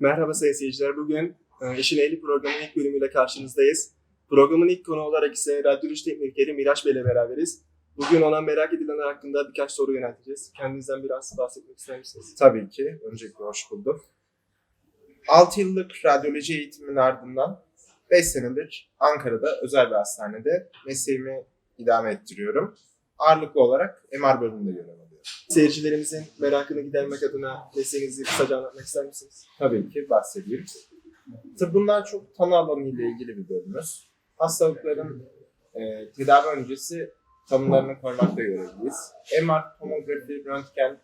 Merhaba sayın seyirciler. Bugün e, İşin Ehli programının ilk bölümüyle karşınızdayız. Programın ilk konu olarak ise radyoloji teknikeri Miraç Bey ile beraberiz. Bugün ona merak edilenler hakkında birkaç soru yönelteceğiz. Kendinizden biraz bahsetmek ister misiniz? Tabii ki. Öncelikle hoş bulduk. 6 yıllık radyoloji eğitiminin ardından 5 senedir Ankara'da özel bir hastanede mesleğimi idame ettiriyorum. Ağırlıklı olarak MR bölümünde görev alıyorum. Seyircilerimizin merakını gidermek adına mesleğinizi kısaca anlatmak ister misiniz? Tabii ki bahsedeyim. Tıbbından çok tanı alanı ile ilgili bir bölümümüz. Hastalıkların e, tedavi öncesi tanılarını koymakta görevliyiz. MR, tomografi, röntgen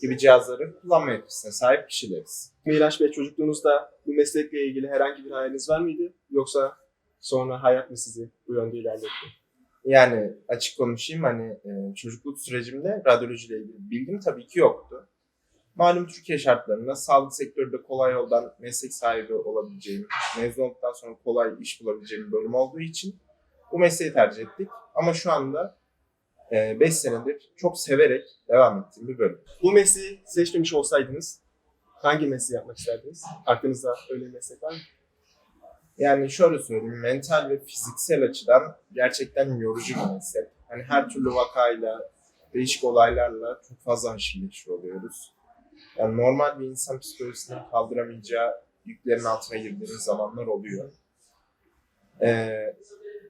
gibi cihazları kullanma yetkisine sahip kişileriz. Miraç Bey çocukluğunuzda bu meslekle ilgili herhangi bir hayaliniz var mıydı? Yoksa sonra hayat mı sizi bu yönde ilerletti? Yani açık konuşayım hani e, çocukluk sürecimde radyolojiyle ilgili bilgim tabii ki yoktu. Malum Türkiye şartlarında sağlık sektöründe kolay yoldan meslek sahibi olabileceğim, mezun olduktan sonra kolay iş bulabileceğim bir bölüm olduğu için bu mesleği tercih ettik. Ama şu anda 5 senedir çok severek devam ettiğim bir bölüm. Bu mesleği seçmemiş olsaydınız hangi mesleği yapmak isterdiniz? Aklınızda öyle bir meslek var mı? Yani şöyle söyleyeyim, mental ve fiziksel açıdan gerçekten yorucu bir meslek. Hani her türlü vakayla, değişik olaylarla çok fazla haşır neşir oluyoruz. Yani normal bir insan psikolojisinin kaldıramayacağı yüklerin altına girdiğimiz zamanlar oluyor. Ee,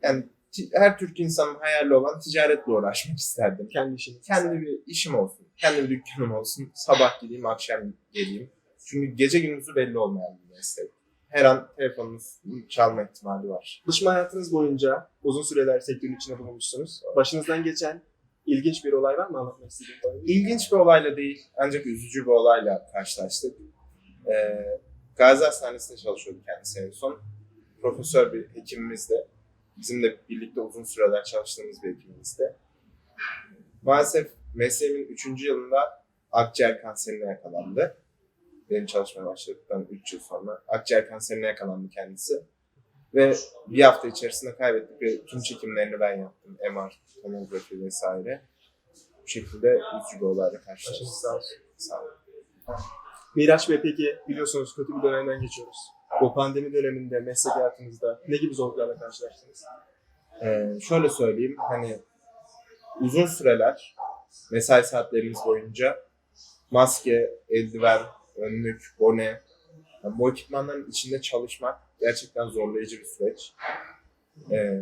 yani her Türk insanın hayali olan ticaretle uğraşmak isterdim. Kendi işiniz. Kendi bir işim olsun, kendi bir dükkanım olsun, sabah gideyim, akşam geleyim. Çünkü gece gündüzü belli olmayan bir meslek. Her an telefonunuz çalma ihtimali var. Çalışma hayatınız boyunca uzun süreler sektörün içinde bulunmuşsunuz. Başınızdan geçen ilginç bir olay var mı anlatmak istediğiniz? İlginç bir olayla değil, ancak üzücü bir olayla karşılaştık. Ee, Gazi Hastanesi'nde çalışıyordu kendisi en son. Profesör bir hekimimiz de. Bizimle birlikte uzun süreler çalıştığımız bir hekimimiz de. Maalesef mesleğimin 3. yılında akciğer kanserine yakalandı. Benim çalışmaya başladıktan 3 yıl sonra akciğer kanserine yakalandı kendisi. Ve bir hafta içerisinde kaybettik ve tüm çekimlerini ben yaptım. MR, tomografi vesaire. Bu şekilde üzücü bir olayla karşılaştık. Sağ olun. Miraç Bey peki biliyorsunuz kötü bir dönemden geçiyoruz. Bu pandemi döneminde meslek hayatınızda ne gibi zorluklarla karşılaştınız? Ee, şöyle söyleyeyim, hani uzun süreler mesai saatlerimiz boyunca maske, eldiven, önlük, bone, yani bu ekipmanların içinde çalışmak gerçekten zorlayıcı bir süreç. Ee,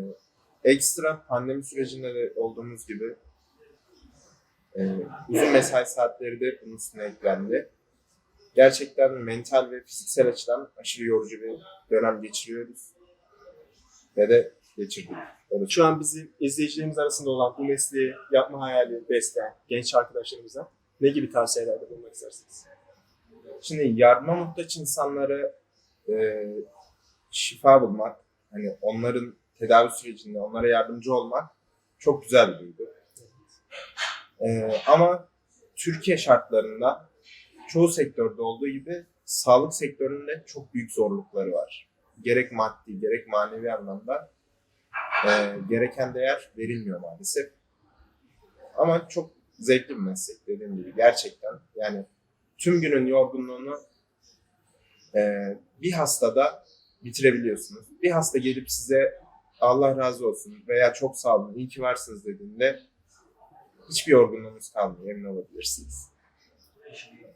ekstra pandemi sürecinde de olduğumuz gibi e, uzun mesai saatleri de bunun üstüne eklendi. Gerçekten mental ve fiziksel açıdan aşırı yorucu bir dönem geçiriyoruz. Ve de geçirdik. Öyle Şu an bizim izleyicilerimiz arasında olan bu mesleği yapma hayali besleyen genç arkadaşlarımıza ne gibi tavsiyelerde bulunmak istersiniz? Şimdi yardıma muhtaç insanlara e, şifa bulmak, hani onların tedavi sürecinde onlara yardımcı olmak çok güzel bir duygu. E, ama Türkiye şartlarında çoğu sektörde olduğu gibi sağlık sektöründe çok büyük zorlukları var. Gerek maddi gerek manevi anlamda e, gereken değer verilmiyor maalesef. Ama çok zevkli bir meslek dediğim gibi gerçekten. Yani tüm günün yorgunluğunu e, bir hastada bitirebiliyorsunuz. Bir hasta gelip size Allah razı olsun veya çok sağ olun, iyi ki varsınız dediğinde hiçbir yorgunluğunuz kalmıyor, emin olabilirsiniz.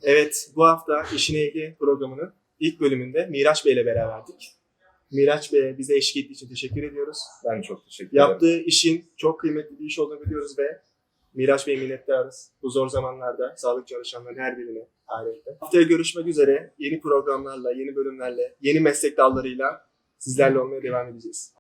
Evet, bu hafta İşin Ehli programının ilk bölümünde Miraç Bey ile beraberdik. Miraç Bey'e bize eşlik ettiği için teşekkür ediyoruz. Ben çok teşekkür ederim. Yaptığı işin çok kıymetli bir iş olduğunu biliyoruz ve Miraç Bey minnettarız. Bu zor zamanlarda sağlık çalışanların her birine ayrıca. Haftaya görüşmek üzere. Yeni programlarla, yeni bölümlerle, yeni meslek dallarıyla sizlerle olmaya devam edeceğiz.